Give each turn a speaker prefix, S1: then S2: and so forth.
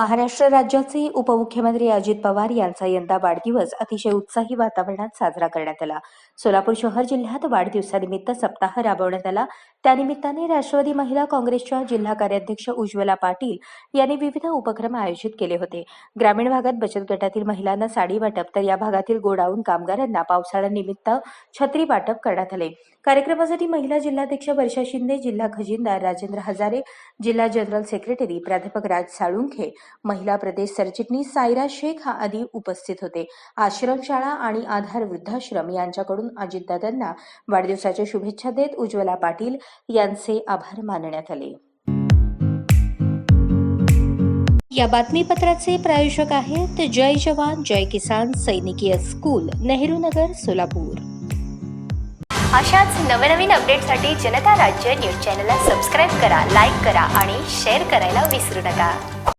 S1: महाराष्ट्र राज्याचे उपमुख्यमंत्री अजित पवार यांचा यंदा वाढदिवस अतिशय उत्साही वातावरणात साजरा करण्यात आला. सोलापूर शहर जिल्ह्यात वाढदिवसानिमित्त सप्ताह राबवण्यात आला. त्यानिमित्ताने राष्ट्रवादी महिला काँग्रेसच्या जिल्हा कार्याध्यक्ष उज्ज्वला पाटील यांनी विविध उपक्रम आयोजित केले होते. ग्रामीण भागात बचत गटातील महिलांना साडी वाटप तर या भागातील गोडाऊन कामगारांना पावसाळ्यानिमित्त छत्री वाटप करण्यात आले. कार्यक्रमासाठी महिला जिल्हाध्यक्ष वर्षा शिंदे जिल्हा खजिनदार राजेंद्र हजारे जिल्हा जनरल सेक्रेटरी प्राध्यापक राज साळुंखे महिला प्रदेश सरचिटणीस सायरा शेख हा आदी उपस्थित होते. आश्रमशाळा आणि आधार वृद्धाश्रम यांच्याकडून अजितदादांना वाढदिवसाच्या शुभेच्छा देत उज्ज्वला पाटील यांचे आभार मानण्यात आले. या बातमीपत्राचे प्रायोजक आहेत जय जवान जय किसान सैनिकीय स्कूल नेहरू नगर सोलापूर.
S2: अशाच नवनवीन अपडेटसाठी जनता राज्य न्यूज चॅनलला सबस्क्राईब करा लाईक करा आणि शेअर करायला विसरू नका.